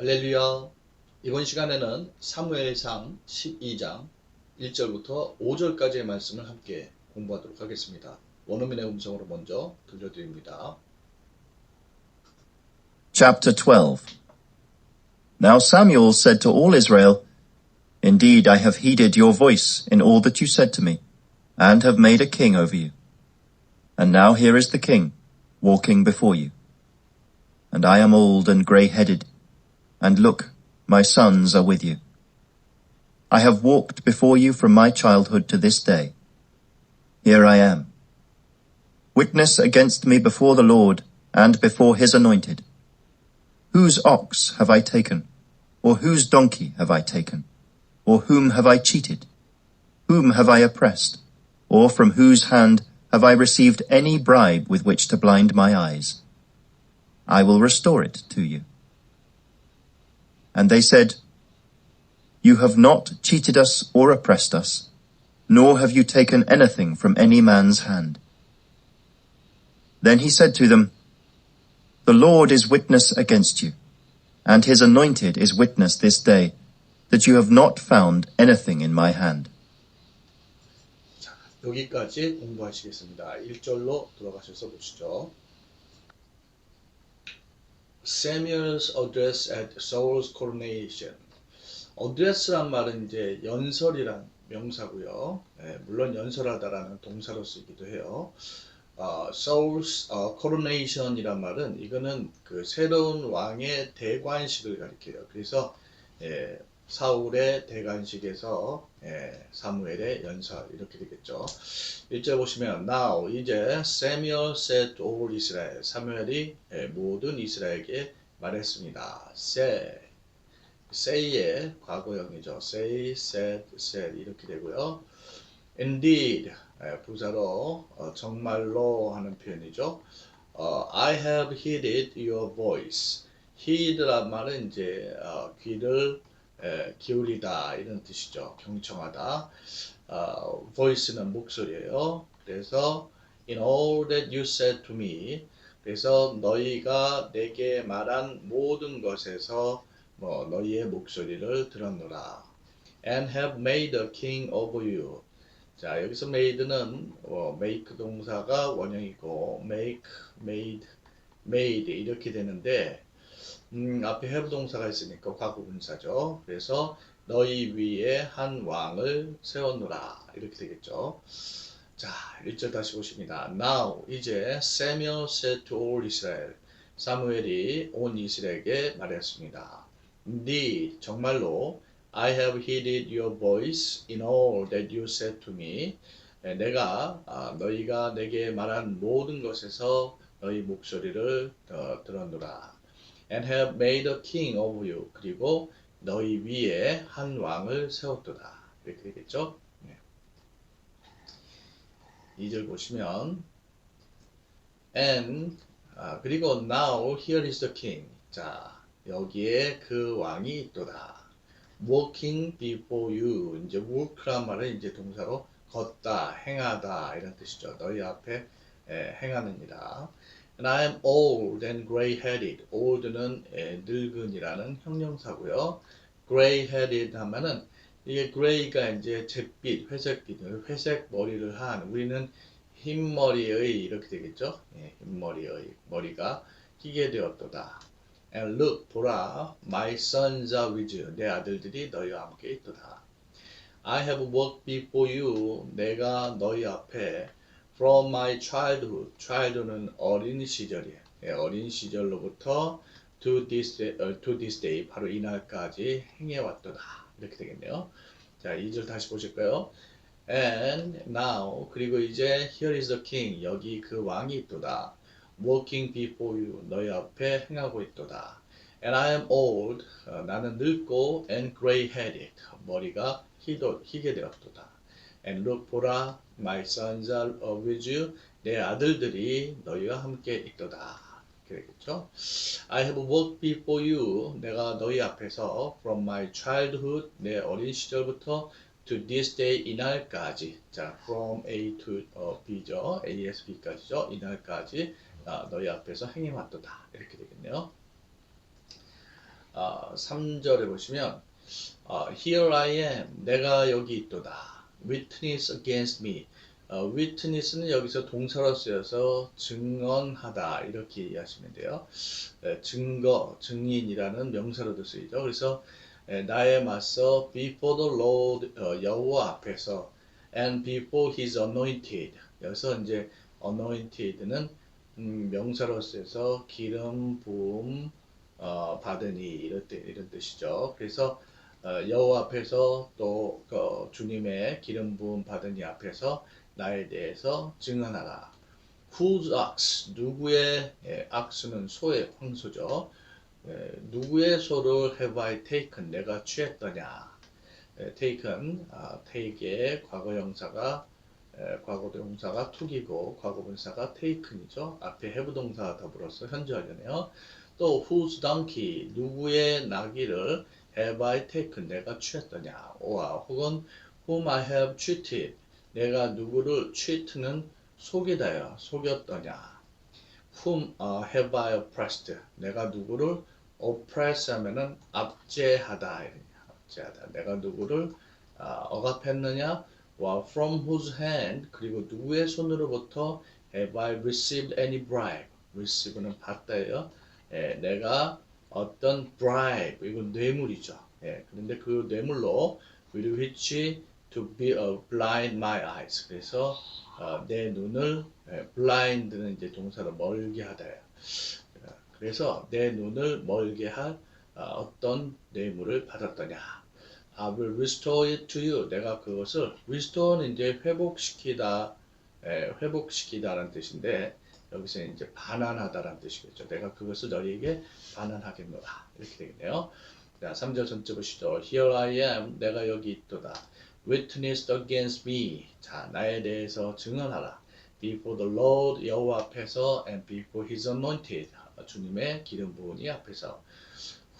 할렐루야. 이번 시간에는 사무엘상 12장 1절부터 5절까지의 말씀을 함께 공부하도록 하겠습니다. 원어민의 음성으로 먼저 들려드립니다. Chapter 12 Now Samuel said to all Israel, Indeed, I have heeded your voice in all that you said to me, and have made a king over you. And now here is the king, walking before you. And I am old and grey-headed, and look, my sons are with you. I have walked before you from my childhood to this day. Here I am. Witness against me before the Lord and before his anointed. Whose ox have I taken? Or whose donkey have I taken? Or whom have I cheated? Whom have I oppressed? Or from whose hand have I received any bribe with which to blind my eyes? I will restore it to you. And they said, You have not cheated us or oppressed us, nor have you taken anything from any man's hand. Then he said to them, The Lord is witness against you, and his anointed is witness this day, that you have not found anything in my hand. 자, 여기까지 공부하시겠습니다. 1절로 들어가셔서 보시죠. Samuel's address at Saul's coronation. 어드레스란 말은 이제 연설이란 명사고요. 예, 물론 연설하다라는 동사로 쓰기도 해요. 어, Saul's 어, coronation이란 말은 이거는 그 새로운 왕의 대관식을 가리켜요. 그래서 예, 사울의 대관식에서 예, 사무엘의 연설 이렇게 되겠죠. 1절 보시면 now 이제 Samuel said to all Israel 사무엘이 예, 모든 이스라엘에게 말했습니다. say say의 과거형이죠. say, said, said 이렇게 되고요. indeed 예, 부사로 어, 정말로 하는 표현이죠. 어, I have heeded your voice. heed란 말은 이제 어, 귀를 에, 기울이다 이런 뜻이죠. 경청하다. 어, voice는 목소리예요. 그래서 in all that you said to me. 그래서 너희가 내게 말한 모든 것에서 뭐 너희의 목소리를 들었노라. And have made a king over you. 자 여기서 made는 어, make 동사가 원형이고 make, made, made 이렇게 되는데 음, 앞에 have 동사가 있으니까 과거분사죠. 그래서 너희 위에 한 왕을 세웠노라 이렇게 되겠죠. 자, 1절 다시 보십니다. Now 이제 Samuel said to all Israel 사무엘이 온 이스라엘에게 말했습니다. Indeed 정말로 I have heeded your voice in all that you said to me. 내가 아, 너희가 내게 말한 모든 것에서 너희 목소리를 어, 들었노라. And have made a king over you. 그리고 너희 위에 한 왕을 세웠도다. 이렇게 되겠죠? 네. 2절 보시면 and 아, 그리고 now here is the king. 자, 여기에 그 왕이 있도다. walking before you. 이제 walk란 말은 이제 동사로 걷다, 행하다 이런 뜻이죠. 너희 앞에 에, 행하는이다. And I am old and gray-headed. old는 에, 늙은이라는 형용사고요. gray-headed 하면은 이게 gray가 이제 잿빛, 회색빛, 회색 머리를 한 우리는 흰 머리의 이렇게 되겠죠. 예, 흰 머리의 머리가 희게 되었도다. And look, 보라, my sons are with you. 내 아들들이 너희와 함께 있도다. I have walked before you. 내가 너희 앞에 from my childhood. childhood는 어린 시절이에요. 예, 어린 시절로부터 to this, day, uh, to this day. 바로 이날까지 행해왔도다. 이렇게 되겠네요. 자, 2절 다시 보실까요? And now, 그리고 이제 here is the king. 여기 그 왕이 있도다. walking before you. 너희 앞에 행하고 있도다. And I am old. 어, 나는 늙고 and gray-headed. 머리가 희도, 희게 되었도다. And look, 보라, my sons are with you. 내 아들들이 너희와 함께 있도다. 그랬겠죠? I have walked before you. 내가 너희 앞에서 from my childhood, 내 어린 시절부터 to this day, 이날까지. 자, from A to 어, B죠. ASB까지죠. 이날까지 아, 너희 앞에서 행해왔도다. 이렇게 되겠네요. 아, 어, 3절에 보시면 어, Here I am 내가 여기 있도다 Witness against me 어, witness는 여기서 동사로 쓰여서 증언하다 이렇게 이해하시면 돼요. 에, 증거, 증인이라는 명사로도 쓰이죠. 그래서 에, 나에 맞서 before the Lord 어, 여호와 앞에서 and before His anointed 여기서 이제 anointed는 음, 명사로 쓰여서 기름 부음 어, 받으니 이런, 뜻, 이런 뜻이죠. 그래서 어, 여호와 앞에서 또 그, 주님의 기름 부음 받으니 앞에서 나에 대해서 증언하라. Whose ox? 누구의 예, ox는 소의 황소죠. 예, 누구의 소를 have I taken? 내가 취했더냐? 예, taken, 아, take의 과거 형사가 예, 과거 동사가 took이고 과거 분사가 taken이죠. 앞에 have 동사와 더불어서 현재 완료네요. 또 whose donkey? 누구의 나귀를 have I taken? 내가 취했더냐? 와, 혹은 whom I have cheated? 내가 누구를 cheat는 속이다요. 속였더냐. whom uh, have I oppressed? 내가 누구를 oppress 하면은 압제하다. 압제하다. 내가 누구를 아, 억압했느냐? 와, from whose hand? 그리고 누구의 손으로부터 have I received any bribe? receive는 받다예요. 예, 내가 어떤 bribe, 이건 뇌물이죠. 예, 그런데 그 뇌물로 with which to be a blind my eyes. 그래서 어, 내 눈을 예, blind는 이제 동사로 멀게 하다예요. 어, 그래서 내 눈을 멀게 할 어, 떤 뇌물을 받았더냐. I will restore it to you. 내가 그것을 restore는 이제 회복시키다, 예, 회복시키다라는 뜻인데 여기서 이제 반환하다라는 뜻이겠죠. 내가 그것을 너희에게 반환하겠노라. 이렇게 되겠네요. 자, 3절 전체 보시죠. Here I am. 내가 여기 있도다. Witnessed against me. 자, 나에 대해서 증언하라. Before the Lord, 여호와 앞에서 and before His anointed. 주님의 기름 부은이 앞에서.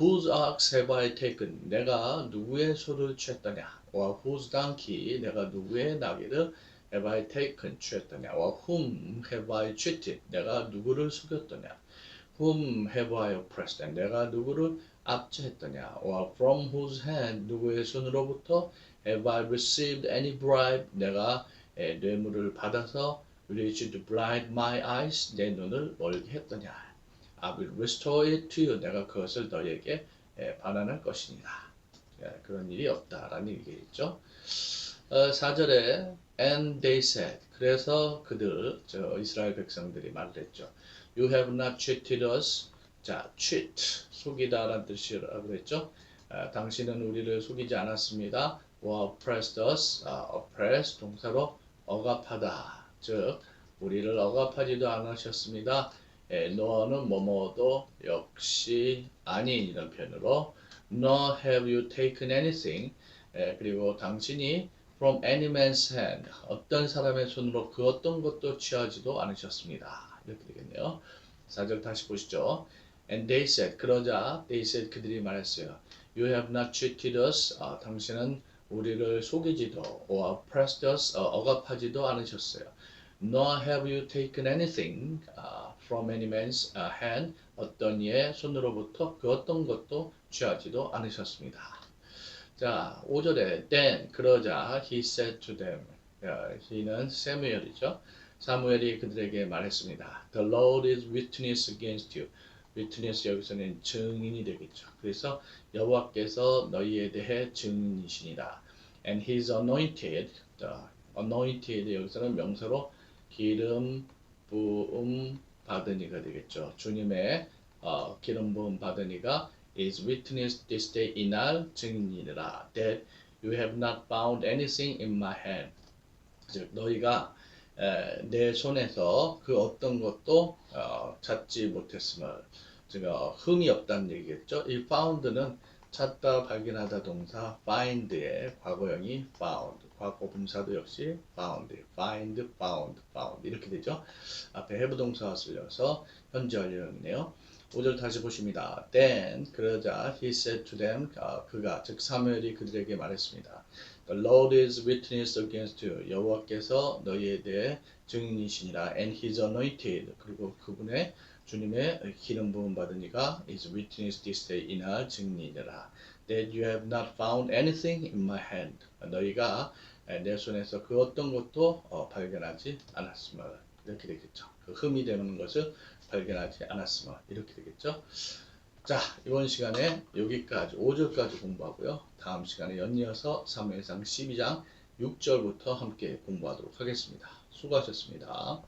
Whose ox have I taken? 내가 누구의 소를 취했더냐? 와, whose donkey? 내가 누구의 나귀를 have I taken? 취했더냐? 와, whom have I cheated? 내가 누구를 속였더냐? Whom have I oppressed? 내가 누구를 압제했더냐? 와, from whose hand? 누구의 손으로부터 have I received any bribe? 내가 에, 뇌물을 받아서 which to blind my eyes? 내 눈을 멀게 했더냐? I will restore it to you. 내가 그것을 너에게 반환할 것이니라. 예, 그런 일이 없다라는 얘기겠죠. 어, 4절에 and they said 그래서 그들 저 이스라엘 백성들이 말했죠. You have not cheated us. 자, cheat 속이다라는 뜻이라고 그랬죠. 아, 당신은 우리를 속이지 않았습니다. or oppressed us. 아, oppress 동사로 억압하다. 즉 우리를 억압하지도 않으셨습니다. 예, 너는 뭐뭐도 역시 아닌 이런 표현으로 nor have you taken anything 예, 그리고 당신이 from any man's hand 어떤 사람의 손으로 그 어떤 것도 취하지도 않으셨습니다. 이렇게 되겠네요. 4절 다시 보시죠. And they said 그러자 they said 그들이 말했어요. You have not cheated us. 아, 당신은 우리를 속이지도 or oppressed us 어, 억압하지도 않으셨어요. Nor have you taken anything uh, from any man's uh, hand. 어떤 이의 손으로부터 그 어떤 것도 취하지도 않으셨습니다. 자, 5절에 then 그러자 he said to them. 야, he는 사무엘이죠. 사무엘이 그들에게 말했습니다. The Lord is witness against you. witness 여기서는 증인이 되겠죠. 그래서 여호와께서 너희에 대해 증인이시니라. And his anointed, anointed 여기서는 명사로 기름 부음 받으니가 되겠죠. 주님의 어, 기름 부음 받으니가 is witness this day 이날 증인이라 that you have not found anything in my hand. 즉 너희가 에, 내 손에서 그 어떤 것도 어, 찾지 못했음을 즉 어, 흠이 없다는 얘기겠죠. 이 found는 찾다 발견하다 동사 find의 과거형이 found 과거 분사도 역시 found find found found 이렇게 되죠. 앞에 have 동사가 쓸려서 현재 완료형이네요. 5절 다시 보십니다. Then 그러자 he said to them 아, 그가 즉 사무엘이 그들에게 말했습니다. The Lord is witness against you. 여호와께서 너희에 대해 증인이시니라. And his anointed 그리고 그분의 주님의 기름 부음 받은 이가 is witness this day 이날 증인이라 that you have not found anything in my hand 너희가 내 손에서 그 어떤 것도 어, 발견하지 않았음을 이렇게 되겠죠. 그 흠이 되는 것을 발견하지 않았음을 이렇게 되겠죠. 자 이번 시간에 여기까지 5절까지 공부하고요. 다음 시간에 연이어서 3회상 12장 6절부터 함께 공부하도록 하겠습니다. 수고하셨습니다.